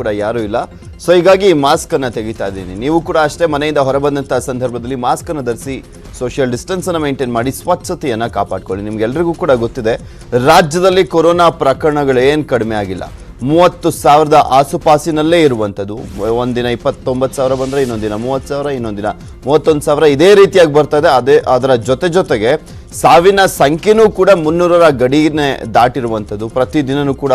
ಕೂಡ ಯಾರೂ ಇಲ್ಲ. ಸೊ ಹೀಗಾಗಿ ಮಾಸ್ಕ್ ಅನ್ನ ತೆಗಿತಾ ಇದ್ದೀನಿ. ನೀವು ಕೂಡ ಅಷ್ಟೇ ಮನೆಯಿಂದ ಹೊರಬಂದಂತಹ ಸಂದರ್ಭದಲ್ಲಿ ಮಾಸ್ಕ್ ಅನ್ನು ಧರಿಸಿ ಸೋಷಿಯಲ್ ಡಿಸ್ಟೆನ್ಸ್ ಅನ್ನು ಮೇಂಟೈನ್ ಮಾಡಿ ಸ್ವಚ್ಛತೆಯನ್ನು ಕಾಪಾಡ್ಕೊಳ್ಳಿ. ನಿಮ್ಗೆಲ್ರಿಗೂ ಕೂಡ ಗೊತ್ತಿದೆ, ರಾಜ್ಯದಲ್ಲಿ ಕೊರೋನಾ ಪ್ರಕರಣಗಳು ಏನ್ ಕಡಿಮೆ ಆಗಿಲ್ಲ. ಮೂವತ್ತು ಸಾವಿರದ ಆಸುಪಾಸಿನಲ್ಲೇ ಇರುವಂಥದ್ದು. ಒಂದಿನ ಇಪ್ಪತ್ತೊಂಬತ್ತು ಸಾವಿರ ಬಂದರೆ ಇನ್ನೊಂದಿನ ಮೂವತ್ತು ಸಾವಿರ ಇನ್ನೊಂದಿನ ಮೂವತ್ತೊಂದು ಸಾವಿರ ಇದೇ ರೀತಿಯಾಗಿ ಬರ್ತಾ ಇದೆ. ಅದೇ, ಅದರ ಜೊತೆ ಜೊತೆಗೆ ಸಾವಿನ ಸಂಖ್ಯೆನೂ ಕೂಡ ಮುನ್ನೂರರ ಗಡಿನೇ ದಾಟಿರುವಂಥದ್ದು. ಪ್ರತಿದಿನನೂ ಕೂಡ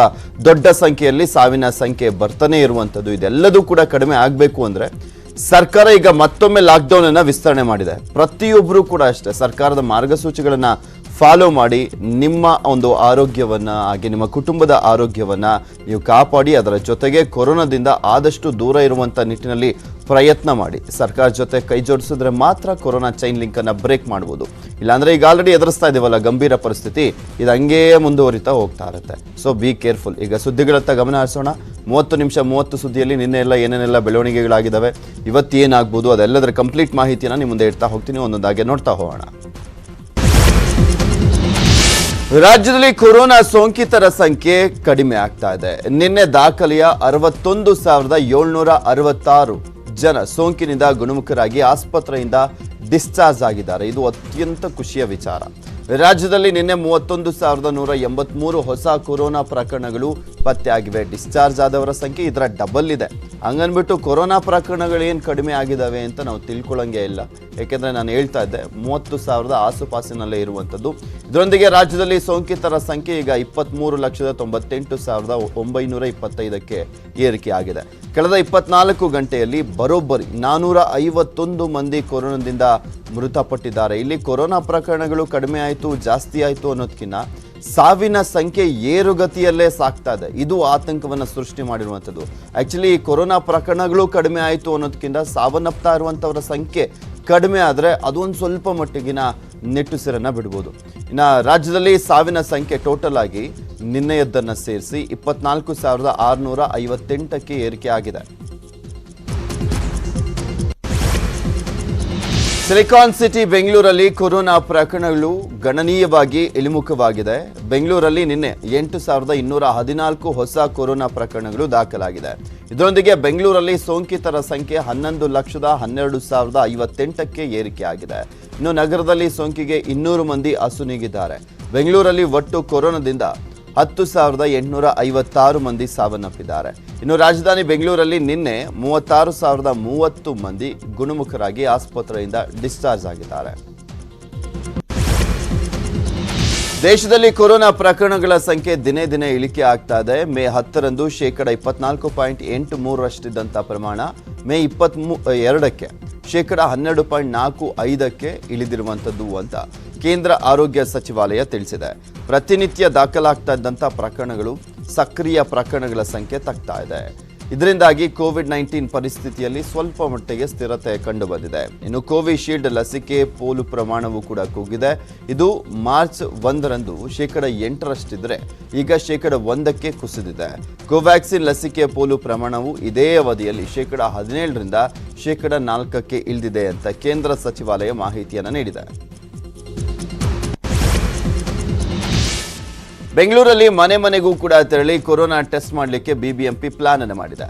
ದೊಡ್ಡ ಸಂಖ್ಯೆಯಲ್ಲಿ ಸಾವಿನ ಸಂಖ್ಯೆ ಬರ್ತಾನೆ ಇರುವಂಥದ್ದು. ಇದೆಲ್ಲದೂ ಕೂಡ ಕಡಿಮೆ ಆಗಬೇಕು ಅಂದರೆ ಸರ್ಕಾರ ಈಗ ಮತ್ತೊಮ್ಮೆ ಲಾಕ್ಡೌನ್ ಅನ್ನ ವಿಸ್ತರಣೆ ಮಾಡಿದೆ. ಪ್ರತಿಯೊಬ್ಬರು ಕೂಡ ಅಷ್ಟೇ ಸರ್ಕಾರದ ಮಾರ್ಗಸೂಚಿಗಳನ್ನ ಫಾಲೋ ಮಾಡಿ ನಿಮ್ಮ ಒಂದು ಆರೋಗ್ಯವನ್ನ ಹಾಗೆ ನಿಮ್ಮ ಕುಟುಂಬದ ಆರೋಗ್ಯವನ್ನ ನೀವು ಕಾಪಾಡಿ, ಅದರ ಜೊತೆಗೆ ಕೊರೋನಾದಿಂದ ಆದಷ್ಟು ದೂರ ಇರುವಂತ ನಿಟ್ಟಿನಲ್ಲಿ ಪ್ರಯತ್ನ ಮಾಡಿ. ಸರ್ಕಾರ ಜೊತೆ ಕೈ ಜೋಡಿಸಿದ್ರೆ ಮಾತ್ರ ಕೊರೋನಾ ಚೈನ್ ಲಿಂಕ್ ಅನ್ನ ಬ್ರೇಕ್ ಮಾಡ್ಬೋದು. ಇಲ್ಲಾಂದರೆ ಈಗ ಆಲ್ರೆಡಿ ಎದುರಿಸ್ತಾ ಇದೀವಲ್ಲ ಗಂಭೀರ ಪರಿಸ್ಥಿತಿ, ಇದು ಹಂಗೇ ಮುಂದುವರಿತಾ ಹೋಗ್ತಾ ಇರುತ್ತೆ. ಸೊ ಬಿ ಕೇರ್ಫುಲ್ ಈಗ ಸುದ್ದಿಗಳತ್ತ ಗಮನ ಹರಿಸೋಣ. ಮೂವತ್ತು ನಿಮಿಷ ಮೂವತ್ತು ಸುದ್ದಿಯಲ್ಲಿ ನಿನ್ನೆ ಎಲ್ಲ ಏನೇನೆಲ್ಲ ಬೆಳವಣಿಗೆಗಳಾಗಿದ್ದಾವೆ ಇವತ್ತು ಏನಾಗ್ಬೋದು ಅದೆಲ್ಲದರ ಕಂಪ್ಲೀಟ್ ಮಾಹಿತಿಯನ್ನು ನಿಮ್ಮ ಮುಂದೆ ಇಡ್ತಾ ಹೋಗ್ತೀನಿ. ಒಂದೊಂದಾಗೆ ನೋಡ್ತಾ ಹೋಗೋಣ. ರಾಜ್ಯದಲ್ಲಿ ಕೊರೋನಾ ಸೋಂಕಿತರ ಸಂಖ್ಯೆ ಕಡಿಮೆ ಆಗ್ತಾ ಇದೆ. ನಿನ್ನೆ ದಾಖಲೆಯ ಅರವತ್ತೊಂದು ಸಾವಿರದ ಏಳ್ನೂರ ಅರವತ್ತಾರು ಜನ ಸೋಂಕಿನಿಂದ ಗುಣಮುಖರಾಗಿ ಆಸ್ಪತ್ರೆಯಿಂದ ಡಿಸ್ಚಾರ್ಜ್ ಆಗಿದ್ದಾರೆ. ಇದು ಅತ್ಯಂತ ಖುಷಿಯ ವಿಚಾರ. ರಾಜ್ಯದಲ್ಲಿ ನಿನ್ನೆ ಮೂವತ್ತೊಂದು ಸಾವಿರದ ನೂರ ಎಂಬತ್ಮೂರು ಹೊಸ ಕೊರೋನಾ ಪ್ರಕರಣಗಳು ಪತ್ತೆಯಾಗಿವೆ. ಡಿಸ್ಚಾರ್ಜ್ ಆದವರ ಸಂಖ್ಯೆ ಇದರ ಡಬಲ್ ಇದೆ. ಹಂಗನ್ಬಿಟ್ಟು ಕೊರೋನಾ ಪ್ರಕರಣಗಳು ಏನು ಕಡಿಮೆ ಆಗಿದ್ದಾವೆ ಅಂತ ನಾವು ತಿಳ್ಕೊಳ್ಳಂಗೆ ಇಲ್ಲ. ಏಕೆಂದರೆ ನಾನು ಹೇಳ್ತಾ ಇದ್ದೆ, ಮೂವತ್ತು ಸಾವಿರದ ಆಸುಪಾಸಿನಲ್ಲೇ ಇರುವಂಥದ್ದು. ಇದರೊಂದಿಗೆ ರಾಜ್ಯದಲ್ಲಿ ಸೋಂಕಿತರ ಸಂಖ್ಯೆ ಈಗ ಇಪ್ಪತ್ತ್ಮೂರು ಲಕ್ಷದ ತೊಂಬತ್ತೆಂಟು ಸಾವಿರದ ಒಂಬೈನೂರ ಇಪ್ಪತ್ತೈದಕ್ಕೆ ಏರಿಕೆ ಆಗಿದೆ ಕಳೆದ ಇಪ್ಪತ್ನಾಲ್ಕು ಗಂಟೆಯಲ್ಲಿ ಬರೋಬ್ಬರಿ ನಾನೂರ ಐವತ್ತೊಂದು ಮಂದಿ ಕೊರೋನಾದಿಂದ ಮೃತಪಟ್ಟಿದ್ದಾರೆ. ಇಲ್ಲಿ ಕೊರೋನಾ ಪ್ರಕರಣಗಳು ಕಡಿಮೆ ಆಯಿತು, ಜಾಸ್ತಿ ಆಯಿತು ಅನ್ನೋದಕ್ಕಿಂತ ಸಾವಿನ ಸಂಖ್ಯೆ ಏರುಗತಿಯಲ್ಲೇ ಸಾಕ್ತಾ ಇದೆ. ಇದು ಆತಂಕವನ್ನು ಸೃಷ್ಟಿ ಮಾಡಿರುವಂಥದ್ದು. ಆ್ಯಕ್ಚುಲಿ ಕೊರೋನಾ ಪ್ರಕರಣಗಳು ಕಡಿಮೆ ಆಯಿತು ಅನ್ನೋದಕ್ಕಿಂತ ಸಾವನ್ನಪ್ತಾ ಇರುವಂಥವರ ಸಂಖ್ಯೆ ಕಡಿಮೆ ಆದರೆ ಅದೊಂದು ಸ್ವಲ್ಪ ಮಟ್ಟಿಗಿನ ನಿಟ್ಟುಸಿರನ್ನ ಬಿಡ್ಬೋದು. ಇನ್ನು ರಾಜ್ಯದಲ್ಲಿ ಸಾವಿನ ಸಂಖ್ಯೆ ಟೋಟಲ್ ಆಗಿ ನಿನ್ನೆಯದ್ದನ್ನು ಸೇರಿಸಿ ಇಪ್ಪತ್ನಾಲ್ಕು ಸಾವಿರದ ಆರುನೂರ ಐವತ್ತೆಂಟಕ್ಕೆ ಏರಿಕೆ ಆಗಿದೆ. ಸಿಲಿಕಾನ್ ಸಿಟಿ ಬೆಂಗಳೂರಲ್ಲಿ ಕೊರೋನಾ ಪ್ರಕರಣಗಳು ಗಣನೀಯವಾಗಿ ಇಳಿಮುಖವಾಗಿದೆ. ಬೆಂಗಳೂರಲ್ಲಿ ನಿನ್ನೆ ಎಂಟು ಸಾವಿರದ ಇನ್ನೂರ ಹದಿನಾಲ್ಕು ಹೊಸ ಕೊರೋನಾ ಪ್ರಕರಣಗಳು ದಾಖಲಾಗಿದೆ. ಇದರೊಂದಿಗೆ ಬೆಂಗಳೂರಲ್ಲಿ ಸೋಂಕಿತರ ಸಂಖ್ಯೆ ಹನ್ನೊಂದು ಲಕ್ಷದ ಹನ್ನೆರಡು ಸಾವಿರದ ಐವತ್ತೆಂಟಕ್ಕೆ ಏರಿಕೆಯಾಗಿದೆ ಇನ್ನು ನಗರದಲ್ಲಿ ಸೋಂಕಿಗೆ ಇನ್ನೂರು ಮಂದಿ ಅಸುನೀಗಿದ್ದಾರೆ ಬೆಂಗಳೂರಲ್ಲಿ ಒಟ್ಟು ಕೊರೋನಾದಿಂದ ಹತ್ತು ಸಾವಿರದ ಎಂಟುನೂರ ಐವತ್ತಾರು ಮಂದಿ ಸಾವನ್ನಪ್ಪಿದ್ದಾರೆ. ಇನ್ನು ರಾಜಧಾನಿ ಬೆಂಗಳೂರಲ್ಲಿ ನಿನ್ನೆ ಮೂವತ್ತಾರು ಸಾವಿರದ ಮೂವತ್ತು ಮಂದಿ ಗುಣಮುಖರಾಗಿ ಆಸ್ಪತ್ರೆಯಿಂದ ಡಿಸ್ಚಾರ್ಜ್ ಆಗಿದ್ದಾರೆ. ದೇಶದಲ್ಲಿ ಕೊರೋನಾ ಪ್ರಕರಣಗಳ ಸಂಖ್ಯೆ ದಿನೇ ದಿನೇ ಇಳಿಕೆ ಆಗ್ತಾ ಇದೆ. ಮೇ ಹತ್ತರಂದು ಶೇಕಡ ಇಪ್ಪತ್ನಾಲ್ಕು ಪಾಯಿಂಟ್ ಎಂಟು ಮೂರರಷ್ಟಿದ್ದಂಥ ಪ್ರಮಾಣ ಮೇ ಇಪ್ಪತ್ಮೂ ಎರಡಕ್ಕೆ. ಶೇಕಡ ಹನ್ನೆರಡು ಪಾಯಿಂಟ್ ನಾಲ್ಕು ಐದಕ್ಕೆ ಇಳಿದಿರುವಂಥದ್ದು ಅಂತ ಕೇಂದ್ರ ಆರೋಗ್ಯ ಸಚಿವಾಲಯ ತಿಳಿಸಿದೆ. ಪ್ರತಿನಿತ್ಯ ದಾಖಲಾಗ್ತಾ ಇದ್ದಂಥ ಪ್ರಕರಣಗಳು ಸಕ್ರಿಯ ಪ್ರಕರಣಗಳ ಸಂಖ್ಯೆ ತಗ್ತಾ ಇದೆ. ಇದರಿಂದಾಗಿ ಕೋವಿಡ್ ನೈನ್ಟೀನ್ ಪರಿಸ್ಥಿತಿಯಲ್ಲಿ ಸ್ವಲ್ಪ ಮಟ್ಟಿಗೆ ಸ್ಥಿರತೆ ಕಂಡುಬಂದಿದೆ. ಇನ್ನು ಕೋವಿಶೀಲ್ಡ್ ಲಸಿಕೆ ಪೋಲು ಪ್ರಮಾಣವೂ ಕೂಡ ಕುಗ್ಗಿದೆ. ಇದು ಮಾರ್ಚ್ ಒಂದರಂದು ಶೇಕಡ ಎಂಟರಷ್ಟಿದ್ರೆ ಈಗ ಶೇಕಡ ಒಂದಕ್ಕೆ ಕುಸಿದಿದೆ. ಕೋವ್ಯಾಕ್ಸಿನ್ ಲಸಿಕೆ ಪೋಲು ಪ್ರಮಾಣವು ಇದೇ ಅವಧಿಯಲ್ಲಿ ಶೇಕಡ ಹದಿನೇಳರಿಂದ ಶೇಕಡ ನಾಲ್ಕಕ್ಕೆ ಇಳಿದಿದೆ ಅಂತ ಕೇಂದ್ರ ಸಚಿವಾಲಯ ಮಾಹಿತಿಯನ್ನು ನೀಡಿದೆ. ಬೆಂಗಳೂರಲ್ಲಿ ಮನೆ ಮನೆಗೂ ಕೂಡ ತೆರಳಿ ಕೊರೋನಾ ಟೆಸ್ಟ್ ಮಾಡಲಿಕ್ಕೆ ಬಿಬಿಎಂಪಿ ಪ್ಲಾನ್ ಅನ್ನು ಮಾಡಿದೆ.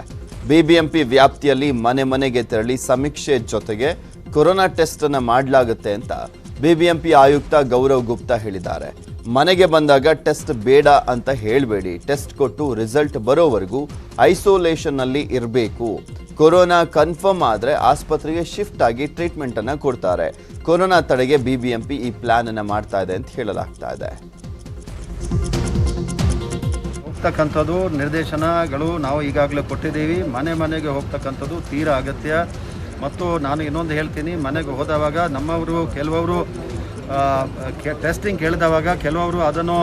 ಬಿಬಿಎಂಪಿ ವ್ಯಾಪ್ತಿಯಲ್ಲಿ ಮನೆ ಮನೆಗೆ ತೆರಳಿ ಸಮೀಕ್ಷೆ ಜೊತೆಗೆ ಕೊರೋನಾ ಟೆಸ್ಟ್ ಅನ್ನು ಮಾಡಲಾಗುತ್ತೆ ಅಂತ ಬಿಬಿಎಂಪಿ ಆಯುಕ್ತ ಗೌರವ್ ಗುಪ್ತಾ ಹೇಳಿದ್ದಾರೆ. ಮನೆಗೆ ಬಂದಾಗ ಟೆಸ್ಟ್ ಬೇಡ ಅಂತ ಹೇಳಬೇಡಿ, ಟೆಸ್ಟ್ ಕೊಟ್ಟು ರಿಸಲ್ಟ್ ಬರೋವರೆಗೂ ಐಸೋಲೇಷನ್ ಅಲ್ಲಿ ಇರಬೇಕು. ಕೊರೋನಾ ಕನ್ಫರ್ಮ್ ಆದರೆ ಆಸ್ಪತ್ರೆಗೆ ಶಿಫ್ಟ್ ಆಗಿ ಟ್ರೀಟ್ಮೆಂಟ್ ಅನ್ನ ಕೊಡ್ತಾರೆ. ಕೊರೋನಾ ತಡೆಗೆ ಬಿಬಿಎಂಪಿ ಈ ಪ್ಲಾನ್ ಅನ್ನ ಮಾಡ್ತಾ ಇದೆ ಅಂತ ಹೇಳಲಾಗ್ತಾ ಇದೆ. ಹೋಗ್ತಕ್ಕಂಥದ್ದು ನಿರ್ದೇಶನಗಳು ನಾವು ಈಗಾಗಲೇ ಕೊಟ್ಟಿದ್ದೀವಿ. ಮನೆ ಮನೆಗೆ ಹೋಗ್ತಕ್ಕಂಥದ್ದು ತೀರಾ ಅಗತ್ಯ. ಮತ್ತು ನಾನು ಇನ್ನೊಂದು ಹೇಳ್ತೀನಿ, ಮನೆಗೆ ಹೋದವಾಗ ನಮ್ಮವರು, ಕೆಲವರು ಟೆಸ್ಟಿಂಗ್ ಕೇಳಿದವಾಗ ಕೆಲವರು ಅದನ್ನು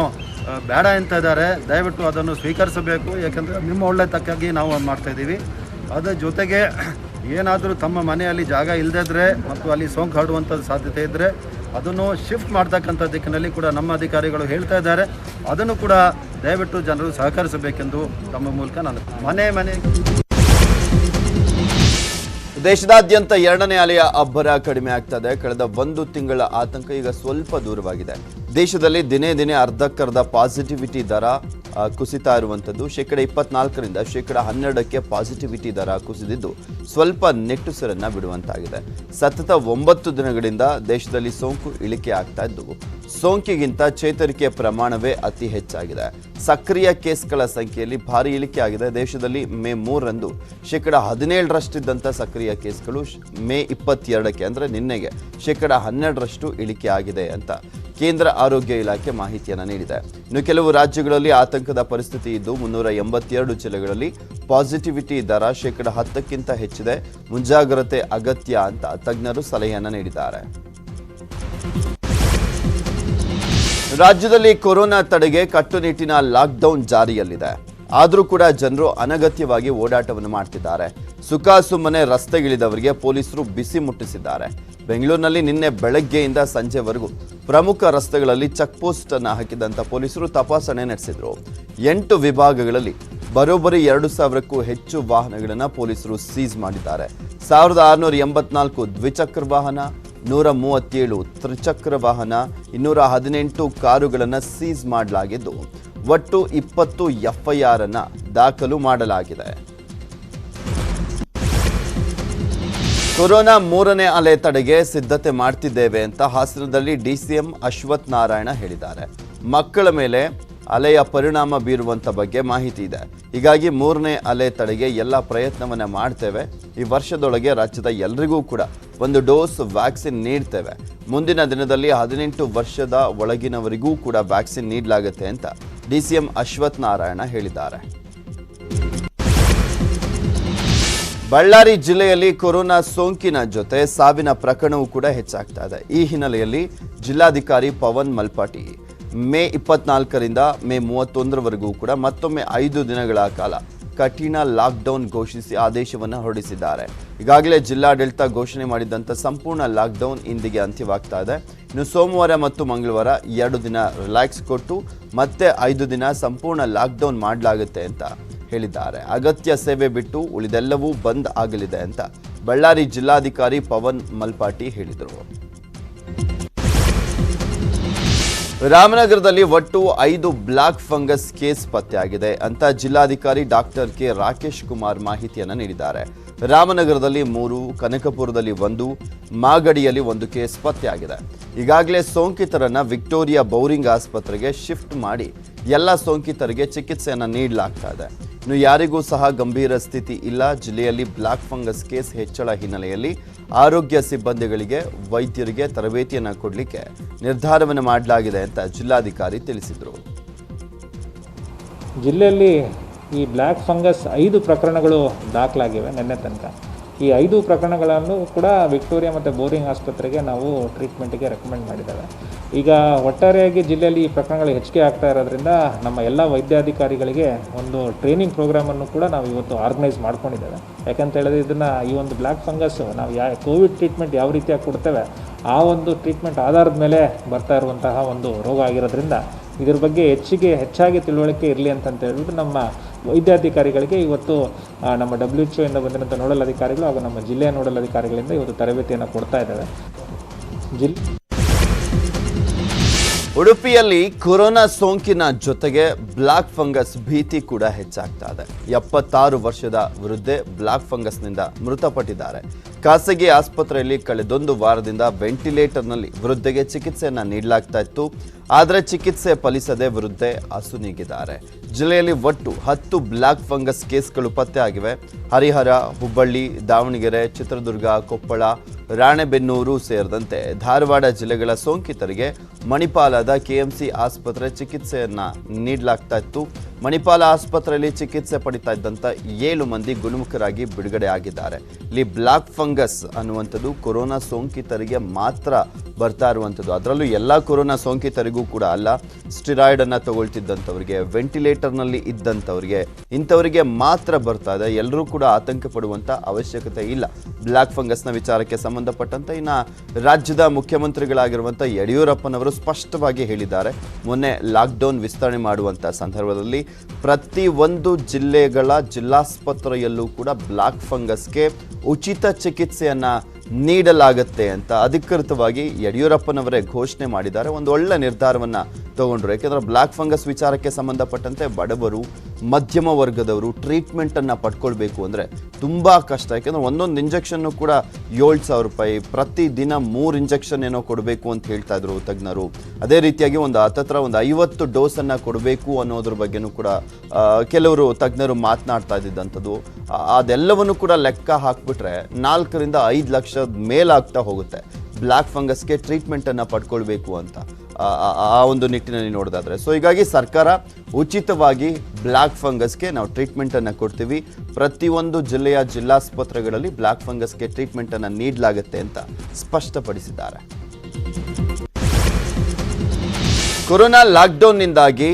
ಬೇಡ ಅಂತ ಇದ್ದಾರೆ. ದಯವಿಟ್ಟು ಅದನ್ನು ಸ್ವೀಕರಿಸಬೇಕು. ಯಾಕಂದರೆ ನಿಮ್ಮ ಒಳ್ಳೆ ತಕ್ಕಾಗಿ ನಾವು ಮಾಡ್ತಾ ಮಾಡ್ತಾಯಿದ್ದೀವಿ ಅದರ ಜೊತೆಗೆ ಏನಾದರೂ ತಮ್ಮ ಮನೆಯಲ್ಲಿ ಜಾಗ ಇಲ್ಲದಿದ್ದರೆ ಮತ್ತು ಅಲ್ಲಿ ಸೋಂಕು ಹರಡುವಂಥ ಸಾಧ್ಯತೆ ಇದ್ದರೆ ಅದನ್ನು ಶಿಫ್ಟ್ ಮಾಡ್ತಕ್ಕಂಥ ದಿಕ್ಕಿನಲ್ಲಿ ಕೂಡ ನಮ್ಮ ಅಧಿಕಾರಿಗಳು ಹೇಳ್ತಾ ಇದ್ದಾರೆ. ಅದನ್ನು ಕೂಡ ದಯವಿಟ್ಟು ಜನರು ಸಹಕರಿಸಬೇಕೆಂದು ತಮ್ಮ ಮೂಲಕ ನಾನು ಮನೆ ಮನೆ ದೇಶದಾದ್ಯಂತ ಎರಡನೇ ಅಲೆಯ ಅಬ್ಬರ ಕಡಿಮೆ ಆಗ್ತದೆ ಕಳೆದ ಒಂದು ತಿಂಗಳ ಆತಂಕ ಈಗ ಸ್ವಲ್ಪ ದೂರವಾಗಿದೆ. ದೇಶದಲ್ಲಿ ದಿನೇ ದಿನೇ ಅರ್ಧಕ್ಕರ್ಧ ಪಾಸಿಟಿವಿಟಿ ದರ ಕುಸಿತಾ ಇರುವಂಥದ್ದು ಶೇಕಡ ಇಪ್ಪತ್ನಾಲ್ಕರಿಂದ ಶೇಕಡ ಹನ್ನೆರಡಕ್ಕೆ ಪಾಸಿಟಿವಿಟಿ ದರ ಕುಸಿದಿದ್ದು ಸ್ವಲ್ಪ ನೆಟ್ಟುಸಿರನ್ನು ಬಿಡುವಂತಾಗಿದೆ. ಸತತ ಒಂಬತ್ತು ದಿನಗಳಿಂದ ದೇಶದಲ್ಲಿ ಸೋಂಕು ಇಳಿಕೆ ಆಗ್ತಾ ಇದ್ದು, ಸೋಂಕಿಗಿಂತ ಚೇತರಿಕೆ ಪ್ರಮಾಣವೇ ಅತಿ ಹೆಚ್ಚಾಗಿದೆ. ಸಕ್ರಿಯ ಕೇಸ್ಗಳ ಸಂಖ್ಯೆಯಲ್ಲಿ ಭಾರಿ ಇಳಿಕೆ ಆಗಿದೆ. ದೇಶದಲ್ಲಿ ಮೇ ಮೂರರಂದು ಶೇಕಡ ಹದಿನೇಳರಷ್ಟಿದ್ದಂಥ ಸಕ್ರಿಯ ಕೇಸ್ಗಳು ಮೇ ಇಪ್ಪತ್ತೆರಡಕ್ಕೆ ಅಂದರೆ ನಿನ್ನೆಗೆ ಶೇಕಡ ಹನ್ನೆರಡರಷ್ಟು ಇಳಿಕೆ ಆಗಿದೆ ಅಂತ. ಕೇಂದ್ರ ಆರೋಗ್ಯ ಇಲಾಖೆ ಮಾಹಿತಿಯನ್ನು ನೀಡಿದೆ. ಇನ್ನು ಕೆಲವು ರಾಜ್ಯಗಳಲ್ಲಿ ಆತಂಕದ ಪರಿಸ್ಥಿತಿ ಇದ್ದು, ಮುನ್ನೂರ ಎಂಬತ್ತೆರಡು ಜಿಲ್ಲೆಗಳಲ್ಲಿ ಪಾಸಿಟಿವಿಟಿ ದರ ಶೇಕಡ ಹತ್ತಕ್ಕಿಂತ ಹೆಚ್ಚಿದೆ. ಮುಂಜಾಗ್ರತೆ ಅಗತ್ಯ ಅಂತ ತಜ್ಞರು ಸಲಹೆಯನ್ನು ನೀಡಿದ್ದಾರೆ. ರಾಜ್ಯದಲ್ಲಿ ಕೊರೋನಾ ತಡೆಗೆ ಕಟ್ಟುನಿಟ್ಟಿನ ಲಾಕ್ಡೌನ್ ಜಾರಿಯಲ್ಲಿದೆ. ಆದರೂ ಕೂಡ ಜನರು ಅನಗತ್ಯವಾಗಿ ಓಡಾಟವನ್ನು ಮಾಡ್ತಿದ್ದಾರೆ. ಸುಖ ಸುಮ್ಮನೆ ರಸ್ತೆಗಿಳಿದವರಿಗೆ ಪೊಲೀಸರು ಬಿಸಿ ಮುಟ್ಟಿಸಿದ್ದಾರೆ. ಬೆಂಗಳೂರಿನಲ್ಲಿ ನಿನ್ನೆ ಬೆಳಗ್ಗೆಯಿಂದ ಸಂಜೆವರೆಗೂ ಪ್ರಮುಖ ರಸ್ತೆಗಳಲ್ಲಿ ಚೆಕ್ ಪೋಸ್ಟ್ ಅನ್ನು ಹಾಕಿದಂತ ಪೊಲೀಸರು ತಪಾಸಣೆ ನಡೆಸಿದ್ರು. ಎಂಟು ವಿಭಾಗಗಳಲ್ಲಿ ಬರೋಬ್ಬರಿ ಎರಡು ಸಾವಿರಕ್ಕೂ ಹೆಚ್ಚು ವಾಹನಗಳನ್ನು ಪೊಲೀಸರು ಸೀಸ್ ಮಾಡಿದ್ದಾರೆ. ಸಾವಿರದ ಆರುನೂರ ಎಂಬತ್ನಾಲ್ಕು ದ್ವಿಚಕ್ರ ವಾಹನ, ನೂರ ಮೂವತ್ತೇಳು ತ್ರಿಚಕ್ರ ವಾಹನ, ಇನ್ನೂರ ಹದಿನೆಂಟು ಕಾರುಗಳನ್ನು ಸೀಸ್ ಮಾಡಲಾಗಿದ್ದು ಒಟ್ಟು ಇಪ್ಪತ್ತು ಎಫ್ಐಆರ್ ಅನ್ನ ದಾಖಲು ಮಾಡಲಾಗಿದೆ. ಕೊರೋನಾ ಮೂರನೇ ಅಲೆ ತಡೆಗೆ ಸಿದ್ಧತೆ ಮಾಡ್ತಿದ್ದೇವೆ ಅಂತ ಹಾಸನದಲ್ಲಿ ಡಿಸಿಎಂ ಅಶ್ವಥ್ ನಾರಾಯಣ ಹೇಳಿದ್ದಾರೆ. ಮಕ್ಕಳ ಮೇಲೆ ಅಲೆಯ ಪರಿಣಾಮ ಬೀರುವಂತ ಬಗ್ಗೆ ಮಾಹಿತಿ ಇದೆ. ಹೀಗಾಗಿ ಮೂರನೇ ಅಲೆ ತಡೆಗೆ ಎಲ್ಲ ಪ್ರಯತ್ನವನ್ನ ಮಾಡ್ತೇವೆ. ಈ ವರ್ಷದೊಳಗೆ ರಾಜ್ಯದ ಎಲ್ರಿಗೂ ಕೂಡ ಒಂದು ಡೋಸ್ ವ್ಯಾಕ್ಸಿನ್ ನೀಡ್ತೇವೆ. ಮುಂದಿನ ದಿನದಲ್ಲಿ ಹದಿನೆಂಟು ವರ್ಷದ ಒಳಗಿನವರಿಗೂ ಕೂಡ ವ್ಯಾಕ್ಸಿನ್ ನೀಡಲಾಗುತ್ತೆ ಅಂತ ಡಿಸಿಎಂ ಅಶ್ವಥ್ ನಾರಾಯಣ ಹೇಳಿದ್ದಾರೆ. ಬಳ್ಳಾರಿ ಜಿಲ್ಲೆಯಲ್ಲಿ ಕೊರೋನಾ ಸೋಂಕಿನ ಜೊತೆ ಸಾವಿನ ಪ್ರಕರಣವೂ ಕೂಡ ಹೆಚ್ಚಾಗ್ತಾ ಇದೆ. ಈ ಹಿನ್ನೆಲೆಯಲ್ಲಿ ಜಿಲ್ಲಾಧಿಕಾರಿ ಪವನ್ ಮಲ್ಪಾಟಿ ಮೇ ಇಪ್ಪತ್ನಾಲ್ಕರಿಂದ ಮೇ ಮೂವತ್ತೊಂದರವರೆಗೂ ಕೂಡ ಮತ್ತೊಮ್ಮೆ ಐದು ದಿನಗಳ ಕಾಲ ಕಠಿಣ ಲಾಕ್ಡೌನ್ ಘೋಷಿಸಿ ಆದೇಶವನ್ನು ಹೊರಡಿಸಿದ್ದಾರೆ. ಈಗಾಗಲೇ ಜಿಲ್ಲಾಡಳಿತ ಘೋಷಣೆ ಮಾಡಿದಂಥ ಸಂಪೂರ್ಣ ಲಾಕ್ಡೌನ್ ಇಂದಿಗೆ ಅಂತ್ಯವಾಗ್ತಾ ಇದೆ. ಇನ್ನು ಸೋಮವಾರ ಮತ್ತು ಮಂಗಳವಾರ ಎರಡು ದಿನ ರಿಲ್ಯಾಕ್ಸ್ ಕೊಟ್ಟು ಮತ್ತೆ ಐದು ದಿನ ಸಂಪೂರ್ಣ ಲಾಕ್ಡೌನ್ ಮಾಡಲಾಗುತ್ತೆ ಅಂತ ಹೇಳಿದ್ದಾರೆ. ಅಗತ್ಯ ಸೇವೆ ಬಿಟ್ಟು ಉಳಿದೆಲ್ಲವೂ ಬಂದ್ ಆಗಲಿದೆ ಅಂತ ಬಳ್ಳಾರಿ ಜಿಲ್ಲಾಧಿಕಾರಿ ಪವನ್ ಮಲ್ಪಾಟಿ ಹೇಳಿದರು. ರಾಮನಗರದಲ್ಲಿ ಒಟ್ಟು ಐದು ಬ್ಲಾಕ್ ಫಂಗಸ್ ಕೇಸ್ ಪತ್ತೆಯಾಗಿದೆ ಅಂತ ಜಿಲ್ಲಾಧಿಕಾರಿ ಡಾಕ್ಟರ್ ಕೆ ರಾಕೇಶ್ ಕುಮಾರ್ ಮಾಹಿತಿಯನ್ನು ನೀಡಿದ್ದಾರೆ. ರಾಮನಗರದಲ್ಲಿ ಮೂರು, ಕನಕಪುರದಲ್ಲಿ ಒಂದು, ಮಾಗಡಿಯಲ್ಲಿ ಒಂದು ಕೇಸ್ ಪತ್ತೆಯಾಗಿದೆ. ಈಗಾಗಲೇ ಸೋಂಕಿತರನ್ನು ವಿಕ್ಟೋರಿಯಾ ಬೌರಿಂಗ್ ಆಸ್ಪತ್ರೆಗೆ ಶಿಫ್ಟ್ ಮಾಡಿ ಎಲ್ಲ ಸೋಂಕಿತರಿಗೆ ಚಿಕಿತ್ಸೆಯನ್ನು ನೀಡಲಾಗ್ತಾ ಇದೆ. ಇನ್ನು ಯಾರಿಗೂ ಸಹ ಗಂಭೀರ ಸ್ಥಿತಿ ಇಲ್ಲ. ಜಿಲ್ಲೆಯಲ್ಲಿ ಬ್ಲಾಕ್ ಫಂಗಸ್ ಕೇಸ್ ಹೆಚ್ಚಳ ಹಿನ್ನೆಲೆಯಲ್ಲಿ ಆರೋಗ್ಯ ಸಿಬ್ಬಂದಿಗಳಿಗೆ ವೈದ್ಯರಿಗೆ ತರಬೇತಿಯನ್ನು ಕೊಡಲಿಕ್ಕೆ ನಿರ್ಧಾರವನ್ನು ಮಾಡಲಾಗಿದೆ ಅಂತ ಜಿಲ್ಲಾಧಿಕಾರಿ ತಿಳಿಸಿದರು. ಜಿಲ್ಲೆಯಲ್ಲಿ ಈ ಬ್ಲ್ಯಾಕ್ ಫಂಗಸ್ ಐದು ಪ್ರಕರಣಗಳು ದಾಖಲಾಗಿವೆ ನಿನ್ನೆ ತನಕ. ಈ ಐದು ಪ್ರಕರಣಗಳನ್ನು ಕೂಡ ವಿಕ್ಟೋರಿಯಾ ಮತ್ತು ಬೋರಿಂಗ್ ಆಸ್ಪತ್ರೆಗೆ ನಾವು ಟ್ರೀಟ್ಮೆಂಟ್ಗೆ ರೆಕಮೆಂಡ್ ಮಾಡಿದ್ದೇವೆ. ಈಗ ಒಟ್ಟಾರೆಯಾಗಿ ಜಿಲ್ಲೆಯಲ್ಲಿ ಈ ಪ್ರಕರಣಗಳು ಹೆಚ್ಚಿಗೆ ಆಗ್ತಾ ಇರೋದ್ರಿಂದ ನಮ್ಮ ಎಲ್ಲ ವೈದ್ಯಾಧಿಕಾರಿಗಳಿಗೆ ಒಂದು ಟ್ರೈನಿಂಗ್ ಪ್ರೋಗ್ರಾಮನ್ನು ಕೂಡ ನಾವು ಇವತ್ತು ಆರ್ಗನೈಸ್ ಮಾಡ್ಕೊಂಡಿದ್ದೇವೆ. ಯಾಕಂತ ಹೇಳಿದ್ರೆ ಇದನ್ನು ಈ ಒಂದು ಬ್ಲ್ಯಾಕ್ ಫಂಗಸ್ ನಾವು ಯಾ, ಕೋವಿಡ್ ಟ್ರೀಟ್ಮೆಂಟ್ ಯಾವ ರೀತಿಯಾಗಿ ಕೊಡ್ತೇವೆ, ಆ ಒಂದು ಟ್ರೀಟ್ಮೆಂಟ್ ಆಧಾರದ ಮೇಲೆ ಬರ್ತಾ ಇರುವಂತಹ ಒಂದು ರೋಗ ಆಗಿರೋದ್ರಿಂದ ಇದ್ರ ಬಗ್ಗೆ ಹೆಚ್ಚಿಗೆ, ಹೆಚ್ಚಾಗಿ ತಿಳುವಳಿಕೆ ಇರಲಿ ಅಂತಂತ ಹೇಳ್ಬಿಟ್ಟು ನಮ್ಮ ವೈದ್ಯಾಧಿಕಾರಿಗಳಿಗೆ ಇವತ್ತು ನಮ್ಮ ಡಬ್ಲ್ಯೂ ಎಚ್ ಇಂದ ಬಂದಿರುವಂಥ ನೋಡಲ್ ಅಧಿಕಾರಿಗಳು ಹಾಗೂ ನಮ್ಮ ಜಿಲ್ಲೆಯ ನೋಡಲ್ ಅಧಿಕಾರಿಗಳಿಂದ ಇವತ್ತು ತರಬೇತಿಯನ್ನು ಕೊಡ್ತಾ ಇದ್ದಾರೆ. ಜಿಲ್ಲೆ ಉಡುಪಿಯಲ್ಲಿ ಕೊರೋನಾ ಸೋಂಕಿನ ಜೊತೆಗೆ ಬ್ಲಾಕ್ ಫಂಗಸ್ ಭೀತಿ ಕೂಡ ಹೆಚ್ಚಾಗ್ತಾ ಇದೆ. ಎಪ್ಪತ್ತಾರು ವರ್ಷದ ವೃದ್ಧೆ ಬ್ಲಾಕ್ ಫಂಗಸ್ನಿಂದ ಮೃತಪಟ್ಟಿದ್ದಾರೆ. ಖಾಸಗಿ ಆಸ್ಪತ್ರೆಯಲ್ಲಿ ಕಳೆದೊಂದು ವಾರದಿಂದ ವೆಂಟಿಲೇಟರ್ನಲ್ಲಿ ವೃದ್ಧೆಗೆ ಚಿಕಿತ್ಸೆಯನ್ನು ನೀಡಲಾಗ್ತಾ ಇತ್ತು. ಆದರೆ ಚಿಕಿತ್ಸೆ ಫಲಿಸದೆ ವೃದ್ಧೆ ಅಸುನೀಗಿದ್ದಾರೆ. ಜಿಲ್ಲೆಯಲ್ಲಿ ಒಟ್ಟು ಹತ್ತು ಬ್ಲಾಕ್ ಫಂಗಸ್ ಕೇಸ್ಗಳು ಪತ್ತೆಯಾಗಿವೆ ಹರಿಹರ, ಹುಬ್ಬಳ್ಳಿ, ದಾವಣಗೆರೆ, ಚಿತ್ರದುರ್ಗ, ಕೊಪ್ಪಳ, ರಾಣೆಬೆನ್ನೂರು ಸೇರಿದಂತೆ ಧಾರವಾಡ ಜಿಲ್ಲೆಗಳ ಸೋಂಕಿತರಿಗೆ ಮಣಿಪಾಲದ ಕೆಎಂಸಿ ಆಸ್ಪತ್ರೆ ಚಿಕಿತ್ಸೆಯನ್ನ ನೀಡಲಾಗ್ತಾ ಇತ್ತು. ಮಣಿಪಾಲ ಆಸ್ಪತ್ರೆಯಲ್ಲಿ ಚಿಕಿತ್ಸೆ ಪಡಿತಾ ಇದ್ದಂಥ ಏಳು ಮಂದಿ ಗುಣಮುಖರಾಗಿ ಬಿಡುಗಡೆ ಆಗಿದ್ದಾರೆ. ಇಲ್ಲಿ ಬ್ಲಾಕ್ ಫಂಗಸ್ ಅನ್ನುವಂಥದ್ದು ಕೊರೋನಾ ಸೋಂಕಿತರಿಗೆ ಮಾತ್ರ ಬರ್ತಾ ಇರುವಂಥದ್ದು. ಅದರಲ್ಲೂ ಎಲ್ಲ ಕೊರೋನಾ ಸೋಂಕಿತರಿಗೂ ಕೂಡ ಅಲ್ಲ, ಸ್ಟಿರಾಯ್ಡ್ ಅನ್ನ ತಗೊಳ್ತಿದ್ದಂಥವ್ರಿಗೆ ವೆಂಟಿಲೇಟರ್ನಲ್ಲಿ ಇದ್ದಂಥವ್ರಿಗೆ, ಇಂಥವರಿಗೆ ಮಾತ್ರ ಬರ್ತಾ ಇದೆ. ಎಲ್ಲರೂ ಕೂಡ ಆತಂಕ ಪಡುವಂಥ ಅವಶ್ಯಕತೆ ಇಲ್ಲ. ಬ್ಲಾಕ್ ಫಂಗಸ್ನ ವಿಚಾರಕ್ಕೆ ಸಂಬಂಧಪಟ್ಟಂತೆ ಇನ್ನು ರಾಜ್ಯದ ಮುಖ್ಯಮಂತ್ರಿಗಳಾಗಿರುವಂಥ ಯಡಿಯೂರಪ್ಪನವರು ಸ್ಪಷ್ಟವಾಗಿ ಹೇಳಿದ್ದಾರೆ. ಮೊನ್ನೆ ಲಾಕ್ಡೌನ್ ವಿಸ್ತರಣೆ ಮಾಡುವಂಥ ಸಂದರ್ಭದಲ್ಲಿ ಪ್ರತಿ ಒಂದು ಜಿಲ್ಲೆಗಳ ಜಿಲ್ಲಾಸ್ಪತ್ರೆಯಲ್ಲೂ ಕೂಡ ಬ್ಲಾಕ್ ಫಂಗಸ್ಗೆ ಉಚಿತ ಚಿಕಿತ್ಸೆಯನ್ನ ನೀಡಲಾಗುತ್ತೆ ಅಂತ ಅಧಿಕೃತವಾಗಿ ಯಡಿಯೂರಪ್ಪನವರೇ ಘೋಷಣೆ ಮಾಡಿದ್ದಾರೆ. ಒಂದು ಒಳ್ಳೆ ನಿರ್ಧಾರವನ್ನು ತಗೊಂಡ್ರು. ಯಾಕೆಂದರೆ ಬ್ಲಾಕ್ ಫಂಗಸ್ ವಿಚಾರಕ್ಕೆ ಸಂಬಂಧಪಟ್ಟಂತೆ ಬಡವರು ಮಧ್ಯಮ ವರ್ಗದವರು ಟ್ರೀಟ್ಮೆಂಟನ್ನು ಪಡ್ಕೊಳ್ಬೇಕು ಅಂದರೆ ತುಂಬ ಕಷ್ಟ. ಯಾಕೆಂದರೆ ಒಂದೊಂದು ಇಂಜೆಕ್ಷನ್ನು ಕೂಡ ಏಳು ಸಾವಿರ ರೂಪಾಯಿ ಪ್ರತಿ ದಿನ ಮೂರು ಇಂಜೆಕ್ಷನ್ ಏನೋ ಕೊಡಬೇಕು ಅಂತ ಹೇಳ್ತಾ ಇದ್ರು ತಜ್ಞರು. ಅದೇ ರೀತಿಯಾಗಿ ಒಂದು ಹತ್ತತ್ರ ಒಂದು ಐವತ್ತು ಡೋಸನ್ನು ಕೊಡಬೇಕು ಅನ್ನೋದ್ರ ಬಗ್ಗೆನೂ ಕೂಡ ಕೆಲವರು ತಜ್ಞರು ಮಾತನಾಡ್ತಾ ಇದ್ದಿದ್ದಂಥದ್ದು. ಅದೆಲ್ಲವನ್ನು ಕೂಡ ಲೆಕ್ಕ ಹಾಕ್ಬಿಟ್ರೆ ನಾಲ್ಕರಿಂದ ಐದು ಲಕ್ಷದ ಮೇಲಾಗ್ತಾ ಹೋಗುತ್ತೆ. ಬ್ಲ್ಯಾಕ್ ಫಂಗಸ್ಗೆ ಟ್ರೀಟ್ಮೆಂಟನ್ನು ಪಡ್ಕೊಳ್ಬೇಕು ಅಂತ. ಆ ಒಂದು ನಿಟ್ಟಿನಲ್ಲಿ ನೋಡೋದಾದರೆ. ಸೊ ಹೀಗಾಗಿ ಸರ್ಕಾರ ಉಚಿತವಾಗಿ ಬ್ಲ್ಯಾಕ್ ಫಂಗಸ್ಗೆ ನಾವು ಟ್ರೀಟ್ಮೆಂಟನ್ನು ಕೊಡ್ತೀವಿ. ಪ್ರತಿಯೊಂದು ಜಿಲ್ಲೆಯ ಜಿಲ್ಲಾಸ್ಪತ್ರೆಗಳಲ್ಲಿ ಬ್ಲ್ಯಾಕ್ ಫಂಗಸ್ಗೆ ಟ್ರೀಟ್ಮೆಂಟನ್ನು ನೀಡಲಾಗುತ್ತೆ ಅಂತ ಸ್ಪಷ್ಟಪಡಿಸಿದ್ದಾರೆ. ಕೊರೋನಾ ಲಾಕ್ಡೌನ್ನಿಂದಾಗಿ